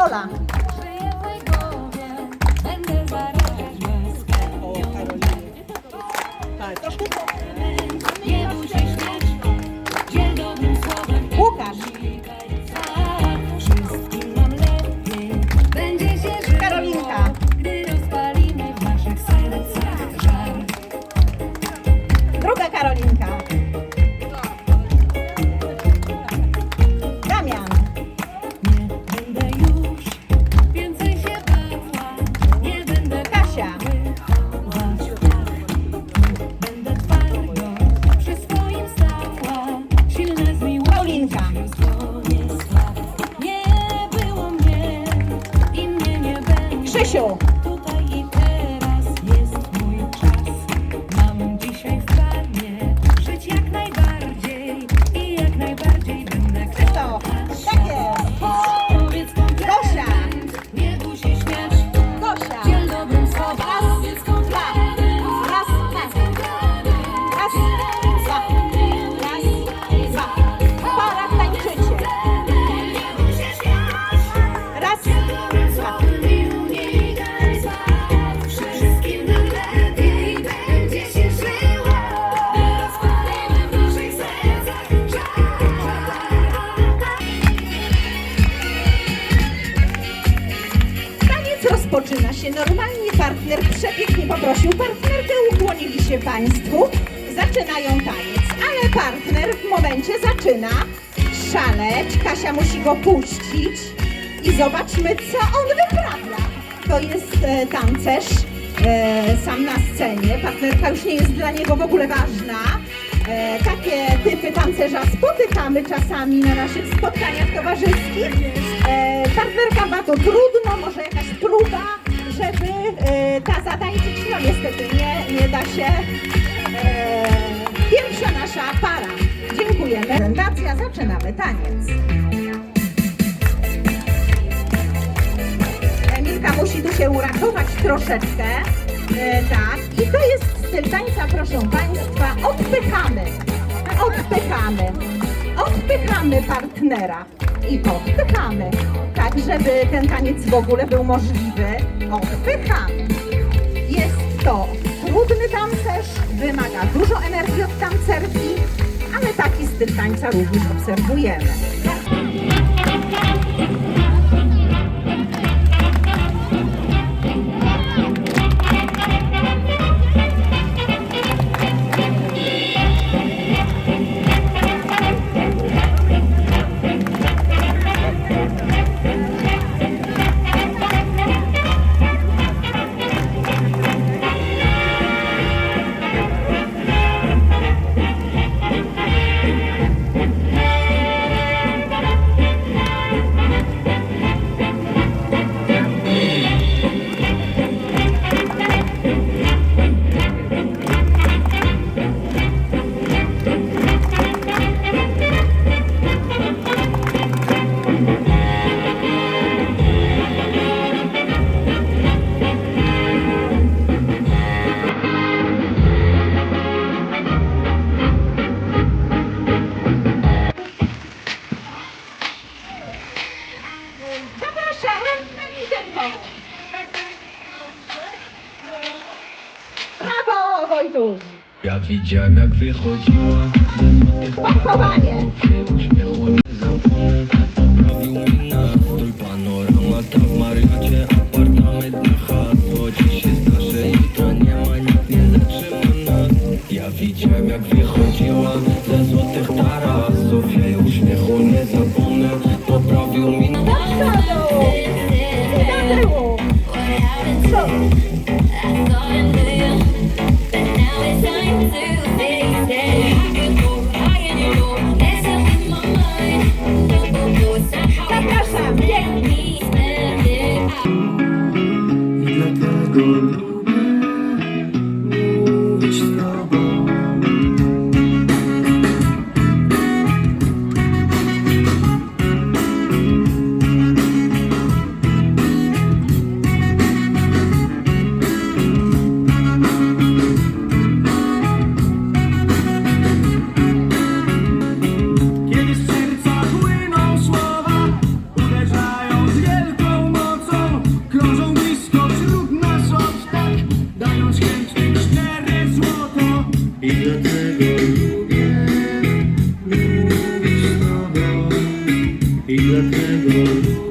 到了 zaczynają taniec, ale partner w momencie zaczyna szaleć, Kasia musi go puścić i zobaczmy, co on wyprawia. To jest e, tancerz e, sam na scenie, partnerka już nie jest dla niego w ogóle ważna. E, takie typy tancerza spotykamy czasami na naszych spotkaniach towarzyskich. E, partnerka ma to trudno, może jakaś próba, żeby e, ta zatańczyć, no niestety nie, nie da się. Pierwsza nasza para. Dziękujemy. Prezentacja, zaczynamy taniec. Emilka musi tu się uratować troszeczkę. E, tak, i to jest styl tańca, proszę Państwa, odpychamy, odpychamy, odpychamy partnera i podpychamy, tak żeby ten taniec w ogóle był możliwy, odpychamy. Jest to trudny tancerz, wymaga dużo energii od tancerki, ale taki styl tańca również obserwujemy. Widziałem jak wychodziła Pochowanie! Uśmiechu nie zapomnę Poprawił mi nastrój Panorama ta w Mariocie Apartament na hasło Dziś jest nasze, jutro nie ma Nikt nie zatrzyma nas Ja widziałem jak wychodziła Ze złotych tarasów Jej uśmiechu nie zapomnę Poprawił mi! Do tyłu! Co? you.